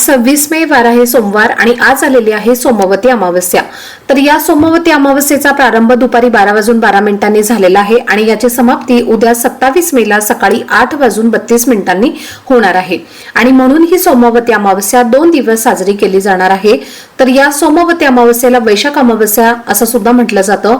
सव्वीस मे वार आहे सोमवार आणि आज आलेली आहे सोमवती अमावस्या. तर या सोमवती अमावस्येचा प्रारंभ दुपारी बारा वाजून बारा मिनिटांनी झालेला आहे आणि याची समाप्ती उद्या सत्तावीस मेला सकाळी आठ वाजून बत्तीस मिनिटांनी होणार आहे. आणि म्हणून ही सोमवती अमावस्या दोन दिवस साजरी केली जाणार आहे. तर या सोमवती अमावस्येला वैशाख अमावस्या असं सुद्धा म्हटलं जातं.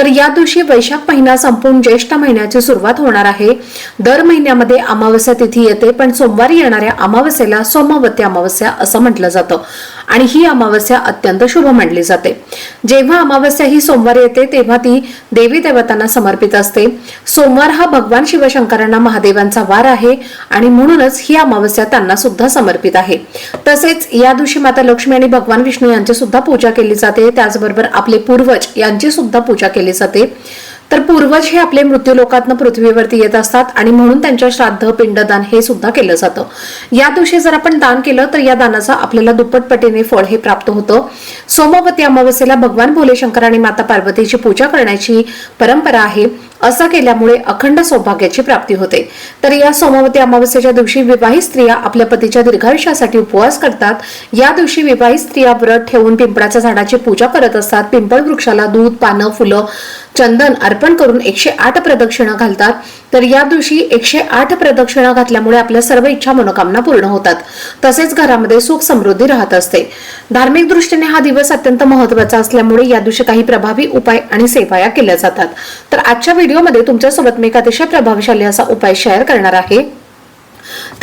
तर या दिवशी वैशाख महिना संपून ज्येष्ठ महिन्याची सुरुवात होणार आहे. दर महिन्यामध्ये अमावस्या तिथी येते पण सोमवारी येणाऱ्या अमावस्येला सोमवती अमावस्या असं म्हटलं जातं. आणि ही अमावस्या अत्यंत शुभ मानली जाते. जेव्हा अमावस्या ही सोमवारी येते तेव्हा ती देवी देवतांना समर्पित असते. सोमवार हा भगवान शिवशंकरांना महादेवांचा वार आहे आणि म्हणूनच ही अमावस्या त्यांना सुद्धा समर्पित आहे. तसेच या दिवशी माता लक्ष्मी आणि भगवान विष्णू यांची सुद्धा पूजा केली जाते. त्याचबरोबर आपले पूर्वज यांची सुद्धा पूजा केली जाते. तर पूर्वज हे आपले मृत्यू लोकातनं पृथ्वीवरती येत असतात आणि म्हणून त्यांच्या श्राद्ध पिंडदान हे सुद्धा केलं जातं. या दिवशी जर आपण दान केलं तर या दानाचा आपल्याला दुप्पट पटीने फळ हे प्राप्त होतं. सोमवती अमावस्येला भगवान भोले शंकर आणि माता पार्वतीची पूजा करण्याची परंपरा आहे. असं केल्यामुळे अखंड सौभाग्याची प्राप्ती होते. तर या सोमवती अमावस्येच्या दिवशी विवाहित स्त्रिया आपल्या पतीच्या दीर्घायुष्यासाठी उपवास करतात. या दिवशी विवाहित स्त्रिया व्रत ठेवून पिंपळाच्या झाडाची पूजा करत असतात. पिंपळ वृक्षाला दूध पानं फुलं चंदन अर्पण करून एकशे आठ प्रदक्षिणा घालतात. तर या दिवशी एकशे आठ प्रदक्षिणा घातल्यामुळे आपल्या सर्व इच्छा मनोकामना पूर्ण होतात. तसेच घरामध्ये सुख समृद्धी राहत असते. धार्मिक दृष्टीने हा दिवस अत्यंत महत्त्वाचा असल्यामुळे या दिवशी काही प्रभावी उपाय आणि सेवाया केल्या जातात. तर आजच्या व्हिडिओमध्ये तुमच्यासोबत मी एक अतिशय प्रभावशाली असा उपाय शेअर करणार आहे.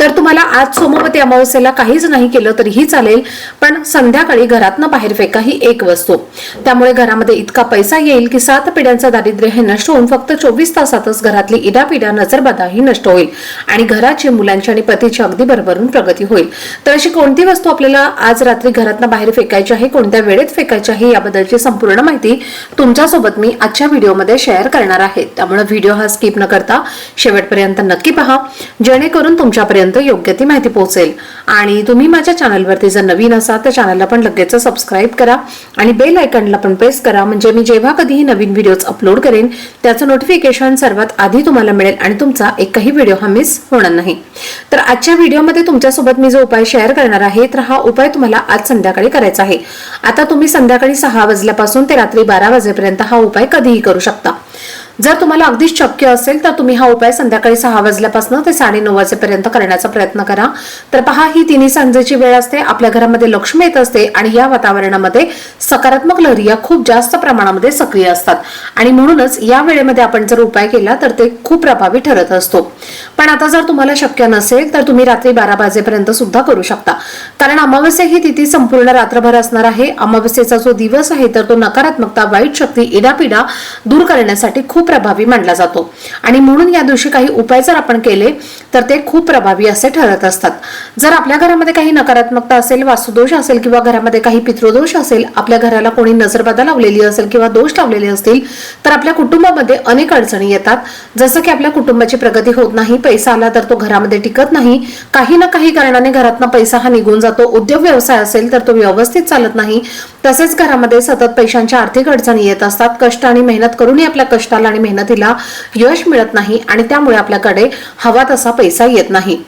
तर तुम्हाला आज सोमवती अमावस्येला काहीच नाही केलं तरीही चालेल पण संध्याकाळी घरातनं बाहेर फेका ही एक वस्तू. त्यामुळे घरामध्ये इतका पैसा येईल की सात पिढ्यांचं दारिद्र्य हे नष्ट होऊन फक्त चोवीस तासातच घरातली इडापिडा नजरबाधा ही नष्ट होईल आणि घराची मुलांची आणि पतीची अगदी बरोबरून प्रगती होईल. तर अशी कोणती वस्तू आपल्याला आज रात्री घरातनं बाहेर फेकायची आहे कोणत्या वेळेत फेकायची आहे याबद्दलची संपूर्ण माहिती तुमच्यासोबत मी आजच्या व्हिडिओमध्ये शेअर करणार आहे. त्यामुळे व्हिडिओ हा स्किप न करता शेवटपर्यंत नक्की पहा. जेणेकरून तुमच्यापर्यंत योग्य ती माहिती पोहोचेल. आणि तुम्ही माझ्या चॅनलवरती जर नवीन असाल तर चॅनलला पण लगेच सबस्क्राईब करा आणि बेल आयकनला पण प्रेस करा. म्हणजे मी जेव्हा कधीही नवीन व्हिडिओज अपलोड करेन त्याचं नोटिफिकेशन सर्वात आधी तुम्हाला मिळेल आणि तुमचा एकही व्हिडिओ हा मिस होणार नाही. तर आजच्या व्हिडिओमध्ये तुमच्यासोबत मी जो उपाय शेअर करणार आहे तर हा उपाय तुम्हाला आज संध्याकाळी करायचा आहे. आता तुम्ही संध्याकाळी सहा वाजल्यापासून ते रात्री बारा वाजेपर्यंत हा उपाय कधीही करू शकता. जर तुम्हाला अगदीच शक्य असेल तर तुम्ही हा उपाय संध्याकाळी सहा वाजल्यापासून ते साडे नऊ वाजेपर्यंत करण्याचा प्रयत्न करा. तर पहा ही तिन्ही सांजेची वेळ असते आपल्या घरामध्ये लक्ष्मी येत असते आणि या वातावरणामध्ये सकारात्मक लहरी या खूप जास्त प्रमाणामध्ये सक्रिय असतात. आणि म्हणूनच या वेळेमध्ये आपण जर उपाय केला तर ते खूप प्रभावी ठरत असतो. पण आता जर तुम्हाला शक्य नसेल तर तुम्ही रात्री बारा वाजेपर्यंत सुद्धा करू शकता. कारण अमावस्या ही तिथी संपूर्ण रात्रभर असणार आहे. अमावस्येचा जो दिवस आहे तर तो नकारात्मकता वाईट शक्ती इडापिडा दूर करण्यासाठी खूप प्रभावी मानला जातो. आणि म्हणून या दिवशी काही उपाय जर आपण केले तर ते खूप प्रभावी असे ठरत असतात. जर आपल्या घरामध्ये काही नकारात्मकता असेल वास्तुदोष असेल किंवा घरामध्ये काही पितृदोष असेल आपल्या घराला कोणी नजरबाधा लावलेली असेल किंवा दोष लावलेले असतील तर आपल्या कुटुंबामध्ये अनेक अडचणी येतात. जसं की आपल्या कुटुंबाची प्रगती होत नाही पैसा आला तर तो घरामध्ये टिकत नाही. काही ना काही कारणाने घरातनं पैसा हा निघून जातो. उद्योग व्यवसाय असेल तर तो व्यवस्थित चालत नाही. तसेच घरामध्ये सतत पैशांच्या आर्थिक अडचणी येत असतात. कष्ट आणि मेहनत करूनही आपल्या कष्टाला आणि मेहनतीला यश मिळत नाही आणि त्यामुळे आपल्याकडे हवा तसा पैसा येत नाही.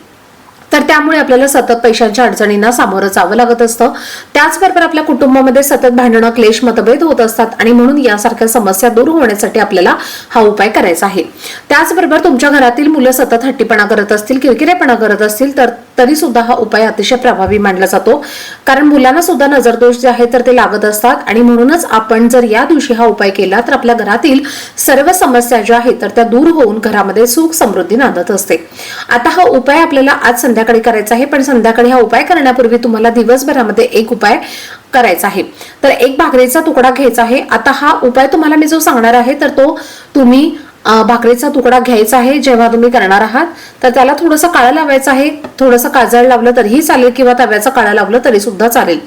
तर त्यामुळे आपल्याला सतत पैशांच्या अडचणींना सामोरं जावं लागत असतं. त्याचबरोबर आपल्या कुटुंबामध्ये सतत भांडणं क्लेश मतभेद होत असतात आणि म्हणून यासारख्या समस्या दूर होण्यासाठी आपल्याला हा उपाय करायचा आहे. त्याचबरोबर तुमच्या घरातील मुलं सतत हट्टीपणा करत असतील किरकिरेपणा करत असतील तर तरी सुद्धा हा उपाय अतिशय प्रभावी मानला जातो. कारण मुलांना सुद्धा नजरदोष जे आहे तर ते लागत असतात आणि म्हणूनच आपण जर या दिवशी हा उपाय केला तर आपल्या घरातील सर्व समस्या ज्या आहेत तर त्या दूर होऊन घरामध्ये सुख समृद्धी नांदत असते. आता हा उपाय आपल्याला आज संध्याकाळी करायचा आहे पण संध्याकाळी हा उपाय करण्यापूर्वी तुम्हाला दिवसभरामध्ये एक उपाय करायचा आहे. तर एक भाकरीचा तुकडा घ्यायचा आहे. आता हा उपाय तुम्हाला मी जो सांगणार आहे तर तो तुम्ही भाकरीचा तुकडा घ्यायचा आहे जेव्हा तुम्ही करणार आहात. तर त्याला थोडंसं काळं लावायचं आहे. थोडंसं काजळ लावलं तरीही चालेल किंवा तव्याचं काळं लावलं तरी सुद्धा चालेल.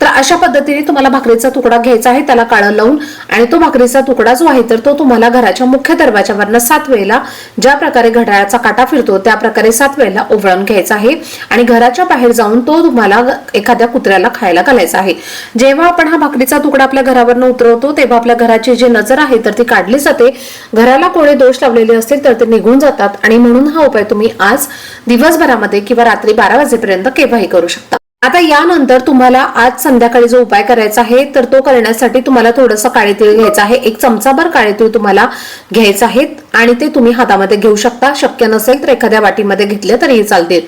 तर अशा पद्धतीने तुम्हाला भाकरीचा तुकडा घ्यायचा आहे त्याला काळं लावून आणि तो भाकरीचा तुकडा जो आहे तर तो तुम्हाला घराच्या मुख्य दरवाजावरनं सात वेळेला ज्या प्रकारे घड्याळाचा काटा फिरतो त्या प्रकारे सात वेळेला ओवळून घ्यायचा आहे. आणि घराच्या बाहेर जाऊन तो तुम्हाला एखाद्या कुत्र्याला खायला घालायचा आहे. जेव्हा आपण हा भाकरीचा तुकडा आपल्या घरावरनं उतरवतो तेव्हा आपल्या घराची जी नजर आहे तर ती काढली जाते. घराला कोणी दोष लावलेले असतील तर ते निघून जातात. आणि म्हणून हा उपाय तुम्ही आज दिवसभरामध्ये किंवा रात्री बारा वाजेपर्यंत केव्हाही करू शकता. आता यानंतर तुम्हाला आज संध्याकाळी जो उपाय करायचा आहे तर तो करण्यासाठी तुम्हाला थोडंसं काळे तीळ घ्यायचं आहे. एक चमचाभर काळे तीळ तुम्हाला घ्यायचं आहे आणि ते तुम्ही हातामध्ये घेऊ शकता. शक्य नसेल तर एखाद्या वाटीमध्ये घेतले तरीही चालतील.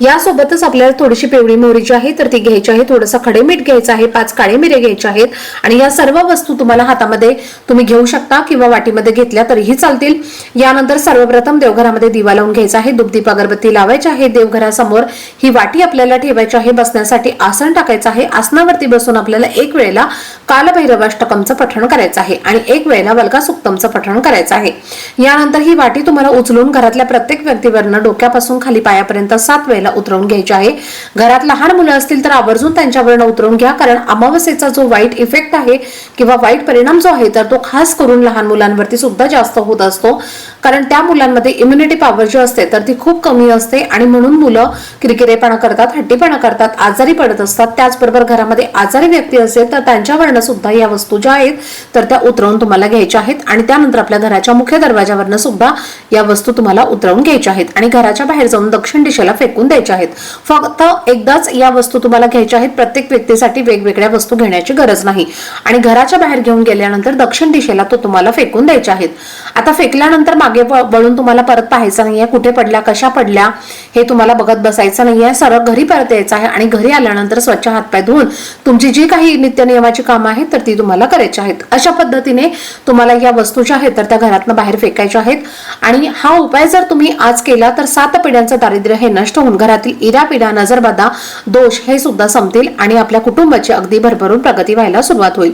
यासोबतच आपल्याला थोडीशी पिवळी मोहरी जी आहे तर ती घ्यायची आहे. थोडंसं खडे मीठ घ्यायचं आहे पाच काळे मिरे घ्यायचे आहेत आणि या सर्व वस्तू तुम्हाला हातामध्ये तुम्ही घेऊ शकता किंवा वाटीमध्ये घेतल्या तरीही चालतील. यानंतर सर्वप्रथम देवघरामध्ये दिवा लावून घ्यायचा आहे. दुपदीप अगरबत्ती लावायची आहे. देवघरासमोर ही वाटी आपल्याला ठेवायची आहे बसण्यासाठी आसन टाकायचं आहे. आसनावरती बसून आपल्याला एक वेळेला कालभैरवाष्टकमचं पठण करायचं आहे आणि एक वेळेला वल्का सुक्तमचं पठण करायचं आहे. यानंतर ही वाटी तुम्हाला उचलून घरातल्या प्रत्येक व्यक्तीवरनं डोक्यापासून खाली पायापर्यंत सात वेळेला उतरवून घ्यायची आहे. घरात लहान मुलं असतील तर आवर्जून त्यांच्यावरनं उतरवून घ्या. कारण अमावस्येचा जो वाईट इफेक्ट आहे किंवा वाईट परिणाम जो आहे तर तो खास करून लहान मुलांवरती सुद्धा जास्त होत असतो. कारण त्या मुलांमध्ये इम्युनिटी पॉवर जी असते तर ती खूप कमी असते आणि म्हणून मुलं किरकिरेपणा करतात हट्टीपणा करतात. आजारी पडत असतात. त्याचबरोबर घरामध्ये आजारी व्यक्ती असेल तर त्यांच्यावरनं सुद्धा या वस्तू ज्या आहेत तर त्या उतरवून तुम्हाला घ्यायच्या आहेत. आणि त्यानंतर आपल्या घराच्या मुख्य दरवाजावरनं सुद्धा या वस्तू तुम्हाला उतरवून घ्यायच्या आहेत. आणि घराच्या बाहेर जाऊन दक्षिण दिशेला फेकून द्यायच्या आहेत. फक्त एकदाच या वस्तू तुम्हाला घ्यायच्या आहेत. प्रत्येक व्यक्तीसाठी वेगवेगळ्या वस्तू घेण्याची गरज नाही. आणि घराच्या बाहेर घेऊन गेल्यानंतर दक्षिण दिशेला तो तुम्हाला फेकून द्यायच्या आहेत. आता फेकल्यानंतर मागे वळून तुम्हाला परत पाहायचं नाहीये. कुठे पडल्या कशा पडल्या हे तुम्हाला बघत बसायचं नाहीये. सरळ घरी परत यायचं आहे आणि घरी आल्यानंतर स्वच्छ हातपाय धुवून तुमची जी काही नित्यनियमाची कामं आहेत तर ती तुम्हाला करायची आहेत. अशा पद्धतीने तुम्हाला या वस्तू ज्या आहेत तर त्या घरातनं बाहेर फेकायच्या आहेत. आणि हा उपाय जर तुम्ही आज केला तर सात पिढ्यांचं दारिद्र्य हे नष्ट होऊन घरातील इरा पिढा नजरबाधा दोष हे सुद्धा संपतील आणि आपल्या कुटुंबाची अगदी भरभरून प्रगती व्हायला सुरुवात होईल.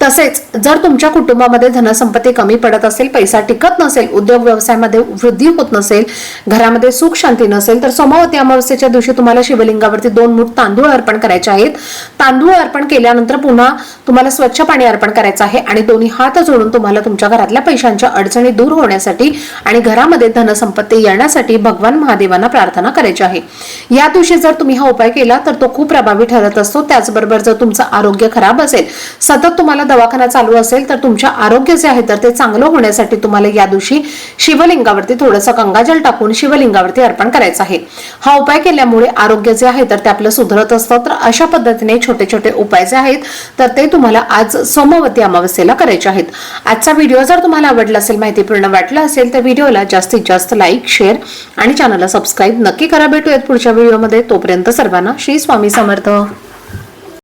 तसेच जर तुमच्या कुटुंबामध्ये धनसंपत्ती कमी पडत असेल पैसा टिकत नसेल उद्योग व्यवसायामध्ये वृद्धी होत नसेल घरामध्ये सुख शांती नसेल तर सोमावती अमावस्येच्या दिवशी तुम्हाला शिवलिंगावरती दोन मूठ तांदूळ अर्पण करायचे आहेत. तांदूळ अर्पण केल्यानंतर पुन्हा तुम्हाला स्वच्छ पाणी अर्पण करायचं आहे आणि दोन्ही हात जोडून तुम्हाला तुमच्या घरातल्या पैशांच्या अडचणी दूर होण्यासाठी आणि घरामध्ये धनसंपत्ती येण्यासाठी भगवान महादेवांना प्रार्थना करायची आहे. या दिवशी जर तुम्ही हा उपाय केला तर तो खूप प्रभावी ठरत असतो. त्याचबरोबर जर तुमचं आरोग्य खराब असेल सतत तुम्हाला दवाखाना चालू असेल तर तुमच्या आरोग्य जे आहे तर ते चांगलं होण्यासाठी तुम्हाला या दिवशी शिवलिंगावरती थोडंसं गंगाजल टाकून शिवलिंगावरती अर्पण करायचं आहे. हा उपाय केल्यामुळे आरोग्य जे आहे तर ते आपलं सुधरत असतं. तर अशा पद्धतीने छोटे छोटे उपाय जे आहेत तर ते तुम्हाला आज सोमवती अमावस्येला करायचे आहेत. आजचा व्हिडिओ जर तुम्हाला आवडला असेल माहितीपूर्ण वाटला असेल तर व्हिडिओला जास्तीत जास्त लाईक शेअर आणि चॅनलला सबस्क्राईब नक्की करा. भेटूयात पुढच्या व्हिडिओमध्ये. तोपर्यंत सर्वांना श्री स्वामी समर्थ.